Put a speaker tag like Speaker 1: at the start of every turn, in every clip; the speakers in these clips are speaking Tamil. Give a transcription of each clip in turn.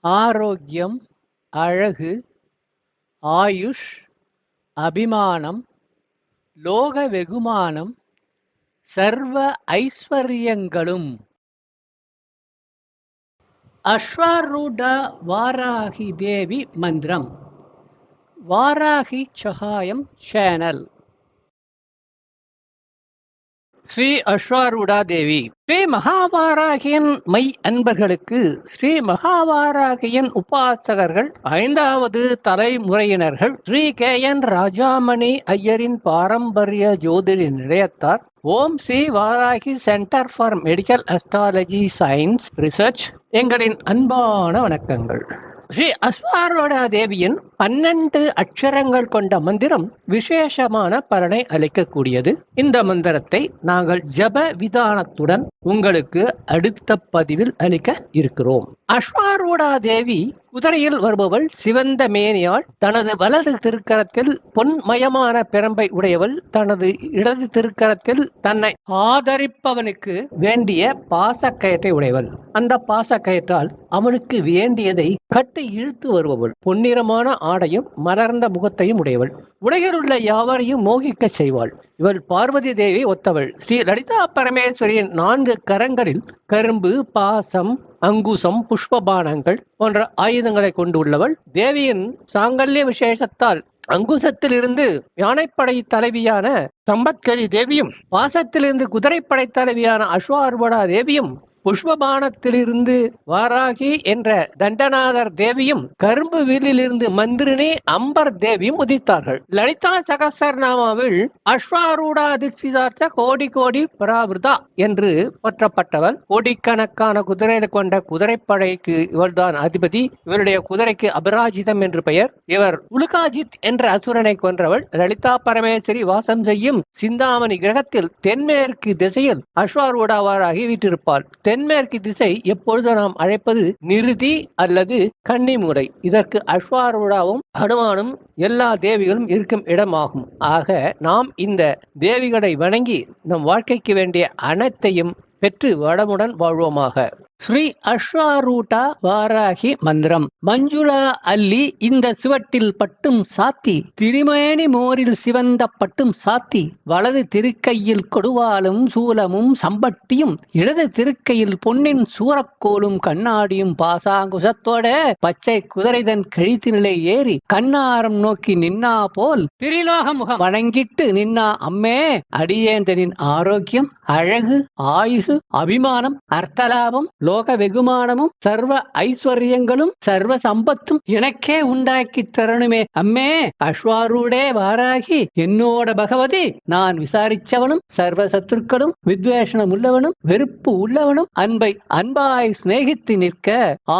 Speaker 1: ஆரோக்கியம் அழகு ஆயுஷ் அபிமானம் லோக வெகுமானம் சர்வ ஐஸ்வர்யங்களும். அஸ்வாரூட வாராகி தேவி மந்திரம். வாராகி சகாயம் சேனல். ஸ்ரீ அஸ்வாரூடா தேவி ஸ்ரீ மகாவாராகியன் மை அன்பர்களுக்கு ஸ்ரீ மகாவாராகியன் உபாசகர்கள் ஐந்தாவது தலைமுறையினர்கள் ஸ்ரீ கே என் ராஜாமணி ஐயரின் பாரம்பரிய ஜோதிட நிலையத்தார் Om Shri Varahi centre for medical astrology science research எங்களின் அன்பான வணக்கங்கள். ஸ்ரீ அஸ்வாரோட தேவியின் பன்னெண்டு அக்ஷரங்கள் கொண்ட மந்திரம் விசேஷமான பலனை அளிக்கக்கூடியது. இந்த மந்திரத்தை நாங்கள் ஜப விதானத்துடன் உங்களுக்கு அடுத்த பதிவில் அளிக்க இருக்கிறோம். அஸ்வாரூடா தேவி குதிரையில் வருபவள் சிவந்த மேனியாள் தனது வலது திருக்கரத்தில் பொன்மயமான பிரம்பை உடையவள் தனது இடது திருக்கரத்தில் தன்னை ஆதரிப்பவனுக்கு வேண்டிய பாசக்கயற்றை உடையவள். அந்த பாசக்கயற்றால் அவனுக்கு வேண்டியதை கட்டி இழுத்து வருபவள். பொன்னிறமான ஆடையும் மலர்ந்த முகத்தையும் உடையவள். உலகில் உள்ள யாவரையும் மோகிக்க செய்வாள். இவள் பார்வதி தேவி ஒத்தவள். ஸ்ரீ லலிதா பரமேஸ்வரியின் நான்கு கரங்களில் கரும்பு பாசம் அங்குசம் புஷ்பபானங்கள் போன்ற ஆயுதங்களை கொண்டுள்ளவள். தேவியின் சாங்கல்ய விசேஷத்தால் அங்குசத்திலிருந்து யானைப்படை தலைவியான சம்பத்கரி தேவியும் பாசத்திலிருந்து குதிரைப்படை தலைவியான அஸ்வார்வடா தேவியும் புஷ்பபானத்திலிருந்து வாராகி என்ற தண்டநாதர் தேவியும் கரும்பு வீலிலிருந்து மந்திரினி அம்பர் தேவியும் உதித்தார்கள். லலிதா சகசரநாமாவில் அஸ்வாரூடா தீட்சிதார்த்த கோடி கோடி பராவிருதா என்று போற்றப்பட்டவள் கோடிக்கணக்கான குதிரை கொண்ட குதிரைப்படைக்கு இவள்தான் அதிபதி. இவருடைய குதிரைக்கு அபராஜிதம் என்று பெயர். இவர் உலுகாஜித் என்ற அசுரனை கொன்றவள். லலிதா பரமேஸ்வரி வாசம் செய்யும் சிந்தாமணி கிரகத்தில் தென்மேற்கு திசையில் அஸ்வாரூடாவாராகி வீட்டிருப்பாள் தென்மேற்கு திசை எப்பொழுது நாம் அழைப்பது நிறுதி அல்லது கன்னிமுறை இதற்கு அஸ்வாரூடாவும் ஹனுமானும் எல்லா தேவிகளும் இருக்கும் இடமாகும். ஆக நாம் இந்த தேவிகளை வணங்கி நம் வாழ்க்கைக்கு வேண்டிய அனைத்தையும் பெற்று வளமுடன் வாழ்வோமாக. ஸ்ரீ அஸ்வாரூட்டா வாராகி மந்திரம். மஞ்சுளா அல்லி இந்த சிவட்டில் பட்டும் சாத்தி திருமேனி மோரில் சிவந்த பட்டும் சாத்தி வலது திருக்கையில் கொடுவாலும் சூலமும் சம்பட்டியும் இடது திருக்கையில் பொன்னின் சூரக்கோலும் கண்ணாடியும் பாசாங்குசத்தோட பச்சை குதிரைதன் கழித்தினிலை ஏறி கண்ணாரம் நோக்கி நின்னா போல் பிரிலோக முகம் வணங்கிட்டு நின்னா அம்மே அடியேந்தனின் ஆரோக்கியம் அழகு ஆயுசு அபிமானம் அர்த்தலாபம் லோக வெகுமானமும் சர்வ ஐஸ்வர்யங்களும் சர்வ சம்பத்தும் எனக்கே உண்டாக்கி தரணுமே. அம்மே அஸ்வாரூடே வாராகி என்னோட பகவதி நான் விசாரிச்சவனும் சர்வ சத்துருக்களும் வித்வேஷனம் உள்ளவனும் வெறுப்பு உள்ளவனும் அன்பை அன்பாய் சிநேகித்து நிற்க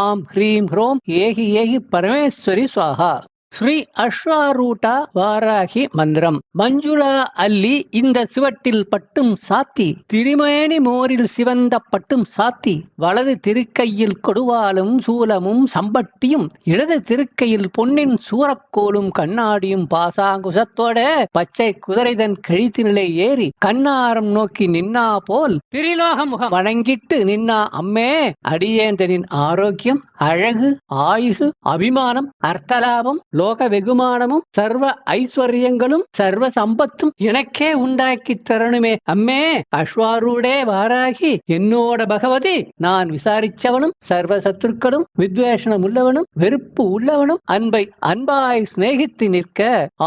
Speaker 1: ஆம் ஹ்ரீம் ஹ்ரோம் ஏகி ஏகி பரமேஸ்வரி சுவாகா. ஸ்ரீ அஸ்வாரூட்டா வாராகி மந்திரம். மஞ்சுளா அல்லி இந்த சிவட்டில் பட்டும் சாத்தி திருமேனி மோரில் சிவந்த பட்டும் சாத்தி வலது திருக்கையில் கொடுவாலும் சூலமும் சம்பட்டியும் இடது திருக்கையில் பொன்னின் சூரக்கோலும் கண்ணாடியும் பாசாங்குசத்தோட பச்சை குதிரைதன் கழித்தினிலை ஏறி கண்ணாரம் நோக்கி நின்னா போல் பிரிலோக முகம் வணங்கிட்டு நின்னா அம்மே அடியேந்தனின் ஆரோக்கியம் அழகு ஆயுசு அபிமானம் அர்த்தலாபம் லோக வெகுமானமும் சர்வ ஐஸ்வர்யங்களும் சர்வ சம்பத்தும் எனக்கே உண்டாக்கி தரணுமே. அம்மே அஸ்வாரூடே வாராகி என்னோட பகவதி நான் விசாரிச்சவனும் சர்வ சத்துருக்களும் வித்வேஷனம் உள்ளவனும் வெறுப்பு உள்ளவனும் அன்பை அன்பாய் சிநேகித்து நிற்க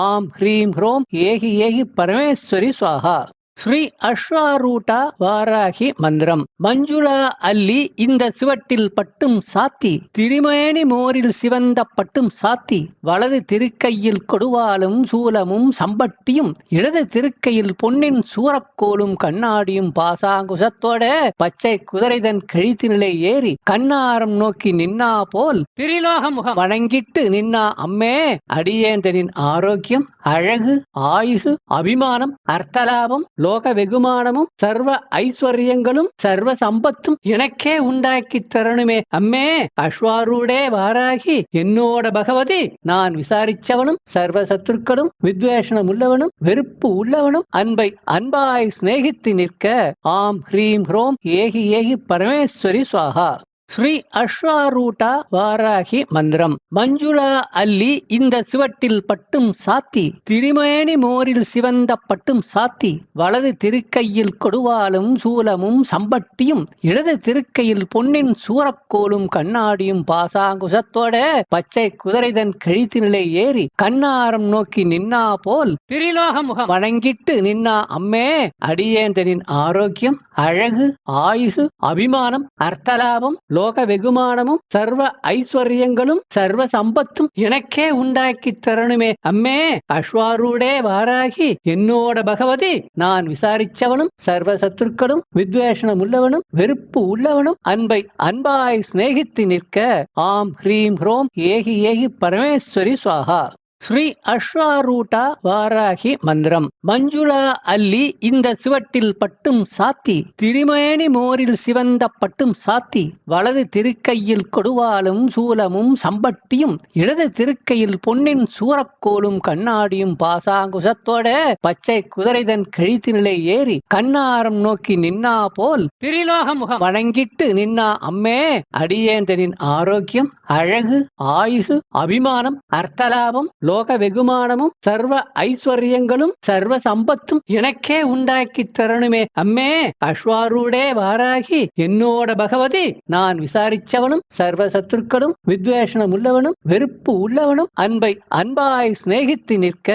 Speaker 1: ஆம் ஹ்ரீம் ஹ்ரோம் ஏகி ஏகி பரமேஸ்வரி சுவாகா. ஸ்ரீ அஸ்வாரூட்டா வாராகி மந்திரம். மஞ்சுளா அல்லி இந்த சிவட்டில் பட்டும் சாத்தி திரிமேனி மோரில் சிவந்த பட்டும் சாத்தி வலது திருக்கையில் கொடுவாலும் சூலமும் சம்பட்டியும் இடது திருக்கையில் பொன்னின் சூரக்கோலும் கண்ணாடியும் பாசாங்குசத்தோட பச்சை குதிரைதன் கழித்தினிலை ஏறி கண்ணாரம் நோக்கி நின்னா போல் பிரிலோக முகம் வணங்கிட்டு நின்னா அம்மே அடியேந்தனின் ஆரோக்கியம் அழகு ஆயுசு அபிமானம் அர்த்தலாபம் லோக வெகுமானமும் சர்வ ஐஸ்வர்யங்களும் சர்வ சம்பத்தும் எனக்கே உண்டாக்கி தரணுமே. அம்மே அஸ்வாரூடே வாராகி என்னோட பகவதி நான் விசாரிச்சவனும் சர்வ சத்துருக்களும் வித்வேஷனம் உள்ளவனும் வெறுப்பு உள்ளவனும் அன்பை அன்பாய் சிநேகித்து நிற்க ஆம் ஹ்ரீம் ஹ்ரோம் ஏகி ஏகி பரமேஸ்வரி சுவாகா. ஸ்ரீ அஸ்வாரூட்டா வாராகி மந்திரம். மஞ்சுளா அல்லி இந்த சுவட்டில் பட்டும் சாத்தி திருமேனி மோரில் சிவந்த பட்டும் சாத்தி வலது திருக்கையில் கொடுவாலும் சூலமும் சம்பட்டியும் இடது திருக்கையில் பொன்னின் சூரக்கோலும் கண்ணாடியும் பாசாங்குசத்தோட பச்சை குதிரைதன் கழித்தினிலை ஏறி கண்ணாரம் நோக்கி நின்னா போல் பிரிலோக முகம் வணங்கிட்டு நின்னா அம்மே அடியேந்தனின் ஆரோக்கியம் அழகு ஆயுசு அபிமானம் அர்த்தலாபம் லோக வெகுமானமும் சர்வ ஐஸ்வர்யங்களும் சர்வ சம்பத்தும் எனக்கே உண்டாக்கி தரணுமே. அம்மே அஸ்வாரூடே வாராகி என்னோட பகவதி நான் விசாரிச்சவனும் சர்வ சத்துருக்களும் வித்வேஷனம் உள்ளவனும் வெறுப்பு உள்ளவனும் அன்பை அன்பாய் சிநேகித்து நிற்க ஆம் ஹ்ரீம் ஹ்ரோம் ஏகி ஏகி பரமேஸ்வரி சுவாகா. ஸ்ரீ அஸ்வாரூட்டா வாராகி மந்திரம். மஞ்சுளா அல்லி இந்த சுவட்டில் பட்டும் சாத்தி திருமேனி மோரில் சிவந்த பட்டும் சாத்தி வலது திருக்கையில் கொடுவாலும் சூலமும் சம்பட்டியும் இடது திருக்கையில் பொன்னின் சூரக்கோலும் கண்ணாடியும் பாசாங்குசத்தோட பச்சை குதிரைதன் கழித்தினிலை ஏறி கண்ணாரம் நோக்கி நின்னா போல் பிரிலோக முகம் வணங்கிட்டு நின்னா அம்மே அடியேந்தனின் ஆரோக்கியம் அழகு ஆயுசு அபிமானம் அர்த்தலாபம் லோக வெகுமானமும் சர்வ ஐஸ்வர்யங்களும் சர்வ சம்பத்தும் எனக்கே உண்டாக்கி தரணுமே. அம்மே அஸ்வாரூடே வாராகி என்னோட பகவதி நான் விசாரிச்சவனும் சர்வ சத்துருக்களும் வித்வேஷனம் உள்ளவனும் வெறுப்பு உள்ளவனும் அன்பை அன்பாய் சிநேகித்து நிற்க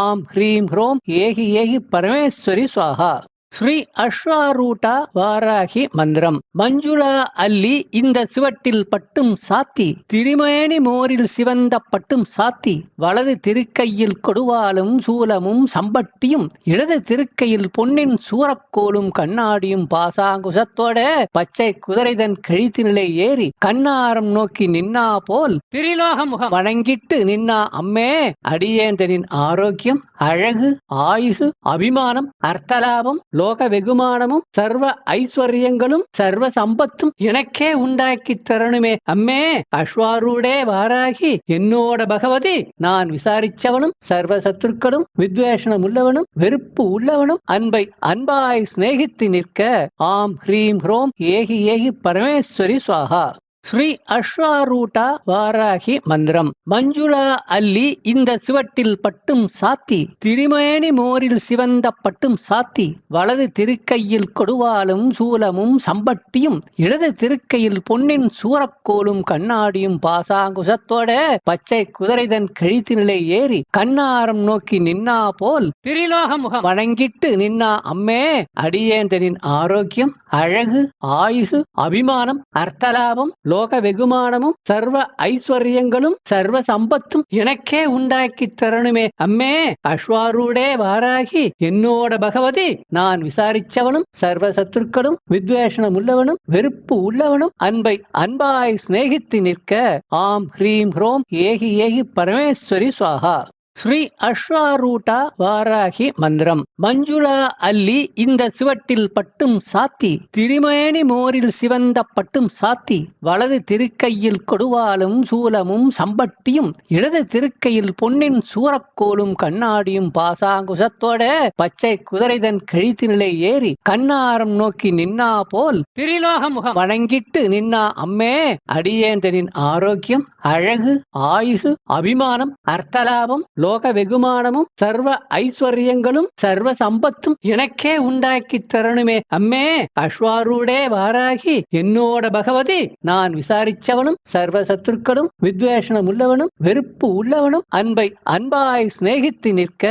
Speaker 1: ஆம் ஹ்ரீம் ஹ்ரோம் ஏகி ஏகி பரமேஸ்வரி சுவாகா. ஸ்ரீ அஸ்வாரூட்டா வாராகி மந்திரம். மஞ்சுளா அல்லி இந்த சுவட்டில் பட்டும் சாத்தி திருமேனி மோரில் சிவந்த பட்டும் சாத்தி வலது திருக்கையில் கொடுவாலும் சூலமும் சம்பட்டியும் இடது திருக்கையில் பொன்னின் சூரக்கோலும் கண்ணாடியும் பாசாங்குசத்தோட பச்சை குதிரைதன் கழித்தினிலை ஏறி கண்ணாரம் நோக்கி நின்னா போல் பிரிலோக முகம் வணங்கிட்டு நின்னா அம்மே அடியேந்தனின் ஆரோக்கியம் அழகு ஆயுசு அபிமானம் அர்த்தலாபம் லோக வெகுமானமும் சர்வ ஐஸ்வர்யங்களும் சர்வ சம்பத்தும் எனக்கே உண்டாக்கி தரணுமே. அம்மே அஸ்வாரூடே வாராகி என்னோட பகவதி நான் விசாரிச்சவனும் சர்வ சத்துருக்களும் வித்வேஷனம் உள்ளவனும் வெறுப்பு உள்ளவனும் அன்பை அன்பாய் சிநேகித்து நிற்க ஆம் ஹ்ரீம் ஹ்ரோம் ஏகி ஏகி பரமேஸ்வரி சுவாகா. ஸ்ரீ அஸ்வாரூட்டா வாராகி மந்திரம். மஞ்சுளா அல்லி இந்த சுவட்டில் பட்டும் சாத்தி திருமேனி மோரில் சிவந்த பட்டும் சாத்தி வலது திருக்கையில் கொடுவாலும் சூலமும் சம்பட்டியும் இடது திருக்கையில் பொன்னின் சூரக்கோலும் கண்ணாடியும் பாசாங்குசத்தோட பச்சை குதிரைதன் கழித்தினிலை ஏறி கண்ணாரம் நோக்கி நின்னா போல் பிரிலோக முகம் வணங்கிட்டு நின்னா அம்மே அடியேந்தனின் ஆரோக்கியம் அழகு ஆயுசு அபிமானம் அர்த்தலாபம் லோக வெகுமானமும் சர்வ ஐஸ்வர்யங்களும் சர்வ சம்பத்தும் எனக்கே உண்டாக்கி தரணுமே. அம்மே அஸ்வாரூடே வாராகி என்னோட பகவதி நான் விசாரிச்சவனும் சர்வ சத்துருக்களும் வித்வேஷனம் உள்ளவனும் வெறுப்பு உள்ளவனும் அன்பை அன்பாய் சிநேகித்து நிற்க ஆம் ஹ்ரீம் ஹ்ரோம் ஏகி ஏகி பரமேஸ்வரி சுவாகா. ஸ்ரீ அஸ்வாரூட்டா வாராகி மந்திரம். மஞ்சுளா அல்லி இந்த சுவட்டில் பட்டும் சாத்தி திருமேனி மோரில் சிவந்த பட்டும் சாத்தி வலது திருக்கையில் கொடுவாலும் சூலமும் சம்பட்டியும் இடது திருக்கையில் பொன்னின் சூரக்கோலும் கண்ணாடியும் பாசாங்குசத்தோட பச்சை குதிரைதன் கழித்தினிலை ஏறி கண்ணாரம் நோக்கி நின்னா போல் பிரிலோக முகம் வணங்கிட்டு நின்னா அம்மே அடியேந்தனின் ஆரோக்கியம் அழகு ஆயுசு அபிமானம் அர்த்தலாபம் லோக வெகுமானமும் சர்வ ஐஸ்வர்யங்களும் சர்வ சம்பத்தும் எனக்கே உண்டாக்கி தரணுமே. அம்மே அஸ்வாரூடே வாராகி என்னோட பகவதி நான் விசாரிச்சவனும் சர்வ சத்துருக்களும் வித்வேஷனம் உள்ளவனும் வெறுப்பு உள்ளவனும் அன்பை அன்பாய் சிநேகித்து நிற்க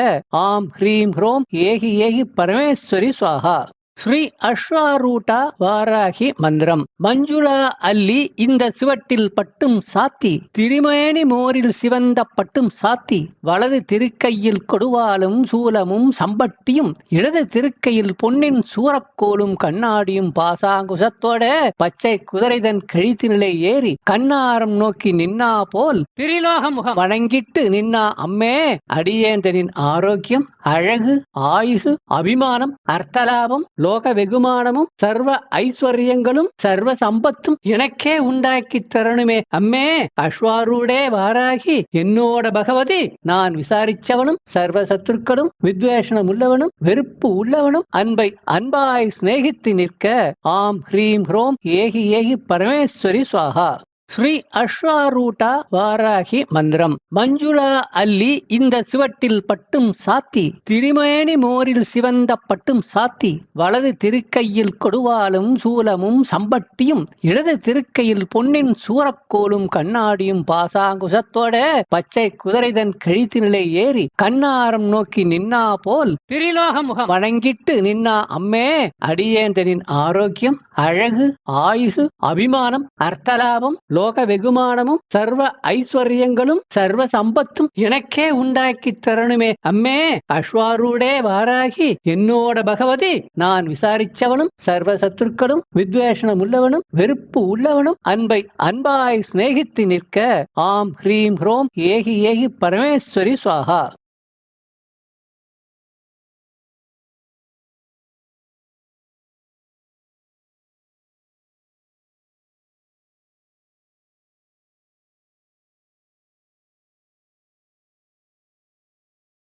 Speaker 1: ஆம் ஹ்ரீம் ஹ்ரோம் ஏகி ஏகி பரமேஸ்வரி சுவாகா. ஸ்ரீ அஸ்வாரூட்டா வாராகி மந்திரம். மஞ்சுளா அல்லி இந்த சுவட்டில் பட்டும் சாத்தி திருமேனி மோரில் சிவந்த பட்டும் சாத்தி வலது திருக்கையில் கொடுவாலும் சூலமும் சம்பட்டியும் இடது திருக்கையில் பொன்னின் சூரக்கோலும் கண்ணாடியும் பாசாங்குசத்தோட பச்சை குதிரைதன் கழித்தினிலை ஏறி கண்ணாரம் நோக்கி நின்னா போல் பிரிலோக முகம் வணங்கிட்டு நின்னா அம்மே அடியேந்தனின் ஆரோக்கியம் அழகு ஆயுசு அபிமானம் அர்த்தலாபம் லோ லோக வெகுமானமும் சர்வ ஐஸ்வர்யங்களும் சர்வ சம்பத்தும் எனக்கே உண்டாக்கி தரணுமே. அம்மே அஸ்வாரூடே வாராகி என்னோட பகவதி நான் விசாரிச்சவனும் சர்வ சத்துருக்களும் வித்வேஷனம் உள்ளவனும் வெறுப்பு உள்ளவனும் அன்பை அன்பாய் சிநேகித்து நிற்க ஆம் ஹ்ரீம் ஹ்ரோம் ஏகி ஏகி பரமேஸ்வரி சுவாகா. ஸ்ரீ அஸ்வாரூட்டா வாராகி மந்திரம். மஞ்சுளா அல்லி இந்த சிவட்டில் பட்டும் சாத்தி திருமேனி மோரில் சிவந்த பட்டும் சாத்தி வலது திருக்கையில் கொடுவாலும் சூலமும் சம்பட்டியும் இடது திருக்கையில் பொன்னின் சூரக்கோலும் கண்ணாடியும் பாசாங்குசத்தோட பச்சை குதிரைதன் கழித்தினிலை ஏறி கண்ணாரம் நோக்கி நின்னா போல் பிரிலோக முகம் வணங்கிட்டு நின்னா அம்மே அடியேந்தனின் ஆரோக்கியம் அழகு ஆயுசு அபிமானம் அர்த்தலாபம் லோக வெகுமானமும் சர்வ ஐஸ்வர்யங்களும் சர்வ சம்பத்தும் எனக்கே உண்டாக்கி தரணுமே. அம்மே அஸ்வாரூடே வாராகி என்னோட பகவதி நான் விசாரிச்சவனும் சர்வ சத்துருக்களும் வித்வேஷனம் உள்ளவனும் வெறுப்பு உள்ளவனும் அன்பை அன்பாய் சிநேகித்து நிற்க ஆம் ஹ்ரீம் ஹ்ரோம் ஏகி ஏகி பரமேஸ்வரி சுவாகா.